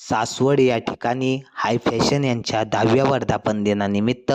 सासवड या ठिकाणी हाय फॅशन यांच्या दहाव्या वर्धापन दिनानिमित्त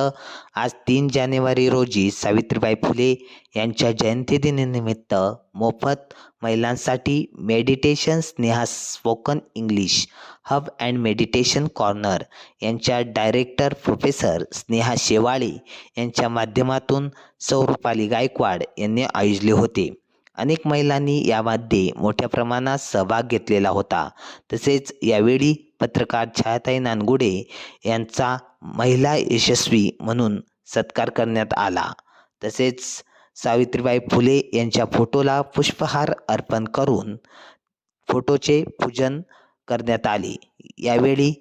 आज तीन जानेवारी रोजी सावित्रीबाई फुले यांच्या जयंतीदिनानिमित्त मोफत महिलांसाठी meditation Sneha spoken English hub and meditation corner यांच्या डायरेक्टर प्रोफेसर स्नेहा शेवाळे यांच्या माध्यमातून सौ रुपाली गायकवाड यांनी आयोजले होते. अनेक महिलांनी यामध्ये मोठ्या प्रमाणात सहभाग घेतलेला होता. तसेच यावेळी पत्रकार छायाताई नानगुडे यांचा महिला यशस्वी म्हणून सत्कार करण्यात आला. तसेच सावित्रीबाई फुले यांच्या फोटोला पुष्पहार अर्पण करून फोटोचे पूजन करण्यात आले. यावेळी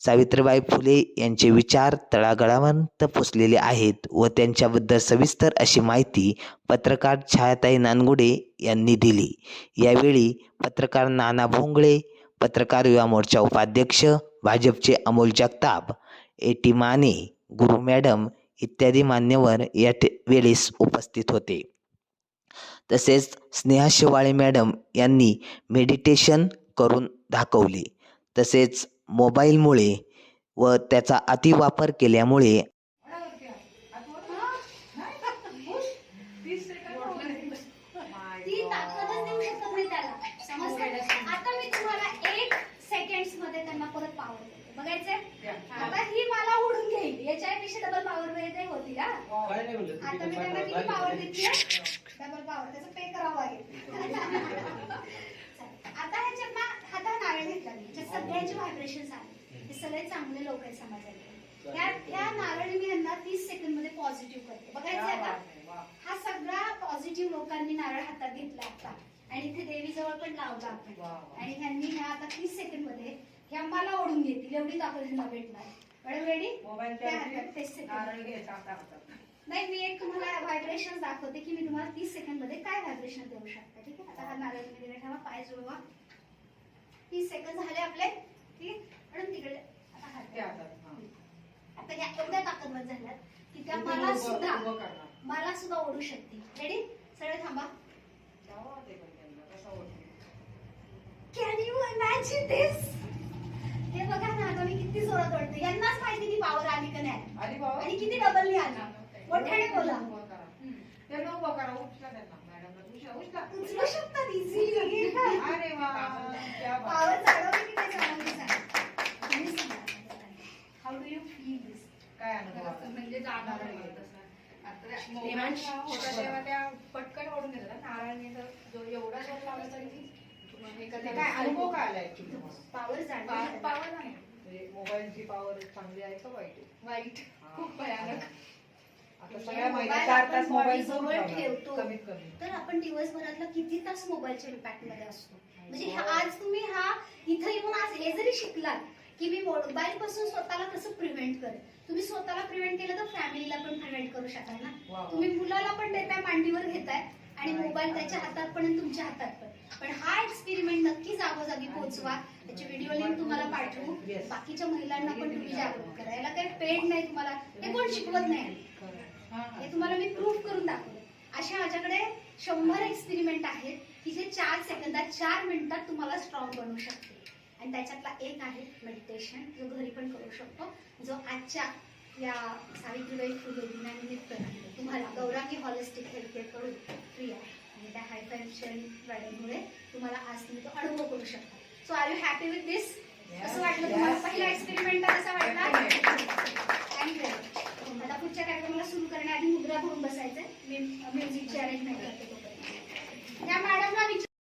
सावित्रीबाई फुले यांचे विचार तळागळावंत पोचलेले आहेत व त्यांच्याबद्दल सविस्तर अशी माहिती पत्रकार छायाताई नानगुडे यांनी दिली. यावेळी पत्रकार नाना भोंगळे पत्रकार युवा मोर्चा उपाध्यक्ष भाजपचे अमोल जगताप ए टी माने गुरु मॅडम इत्यादी मान्यवर या वेळेस उपस्थित होते. तसेच स्नेहा शेवाळे मॅडम यांनी मेडिटेशन करून दाखवले. तसेच मोबाईलमुळे व त्याचा अतिवापर केल्यामुळे ती ताकदच देऊ शकत नाही त्याला समजलं आता मी तुम्हाला एक सेकंड्समध्ये त्यांना परत पॉवर देते. बघायचंय? आता ही मला उडून घेईल. याच्यापेक्षा डबल पॉवर मिळते होती का आता मी त्यांना किती पॉवर देते डबल पॉवर त्याचं पे करावं लागेल आता ह्याच्यात ना हातात नारळ घेतला मी सगळ्यांचे व्हायब्रेशन आले हे सगळे चांगले लोक आहेत समाजातले. ह्या ह्या नारळ मी यांना तीस सेकंडमध्ये पॉझिटिव्ह करते बघायचंय आता. हा सगळा पॉझिटिव्ह लोकांनी नारळ हातात घेतला आता. आणि इथे देवीजवळ पण लावला आपण. आणि ह्यांनी ह्या आता तीस सेकंडमध्ये ह्या मला ओढून घेतील. एवढी ताकद ह्यांना भेटणार. मॅडम रेडी त्या नाही मी एक तुम्हाला व्हायब्रेशन दाखवते की मी तुम्हाला तीस सेकंडमध्ये काय व्हायब्रेशन देऊ शकते. ठीक आहे? आता हा नारळ ठेवा. पाय जुळवा. तीस सेकंड झाले आपले ठीक मॅडम तिकडे आता हात द्या. आता या एवढ्या ताकदवर झाल्यात की त्या मला सुद्धा मला सुद्धा ओढू शकते. रेडी सगळे थांबा. कॅन यू इमॅजिन दिस हे बघा ना आता मी किती जोरात ओढते. यांनाच माहिती ती पावर आली का नाही. आणि किती डबल आली. मोठ्याने बोला. उचलू शकतात इझिली पावर चालवली की नाही चालवली सांगा तुम्ही सांगा how do you feel this म्हणजे जाणार त्या पटकन ओढून नारळने तर जो एवढा जोर लावला तरी. काय अनुभव काय? पावर नाही. म्हणजे मोबाईलची पॉवर चांगली आहे का वाईट? वाईट. खूप भयानक. आता सगळ्या मोबाईल. ठेवतो. तर आपण दिवसभरातला किती तास मोबाईलच्या इम्पॅक्टमध्ये असतो? म्हणजे हा- आज तुम्ही हा इथं येऊन आज हे जरी शिकलात की मी मोबाईल पासून स्वतःला कसं प्रिव्हेंट करेन? तुम्ही स्वतःला प्रिव्हेंट केलं तर फॅमिलीला पण प्रिव्हेंट करू शकाल ना. तुम्ही मुलाला पण देताय मांडीवर घेताय आणि मोबाईल त्याच्या हातात पण आणि तुमच्या हातात पण. पण हा एक्सपेरिमेंट नक्की जागोजागी पोहोचवा त्याची व्हिडिओ लिंक तुम्हाला पाठवू. बाकीच्या महिलांना पण तुम्ही जागरूक करा याला काही पेड नाही तुम्हाला. हे कोण शिकवत नाही. हे तुम्हाला मी प्रूव्ह करून दाखवलं अशा माझ्याकडे शंभर एक्सपेरिमेंट आहेत की जे चार सेकंदात चार मिनिटात तुम्हाला स्ट्रॉंग बनवू शकते आणि त्याच्यातला एक आहे मेडिटेशन जो घरी पण करू शकतो. जो आजच्या या सावित्रीबाई फुले दिनानिमित्त तुम्हाला गौरांगी हॉलिस्टिक हेल्थकेअरकडून फ्री आहे. आणि त्या हायफॅन्शन मॅडममुळे तुम्हाला आज तुम्ही तो अनुभव करू शकता. So are you happy with this कसं वाटलं तुम्हाला पहिला. एक्सपेरिमेंट कसा वाटला? थँक्यू आता पुढच्या कार्यक्रमाला सुरू करण्याआधी मुद्रा करून बसायचंय. मी म्युझिकची अरेंजमेंट करते तोपर्यंत. या मॅडमला विचार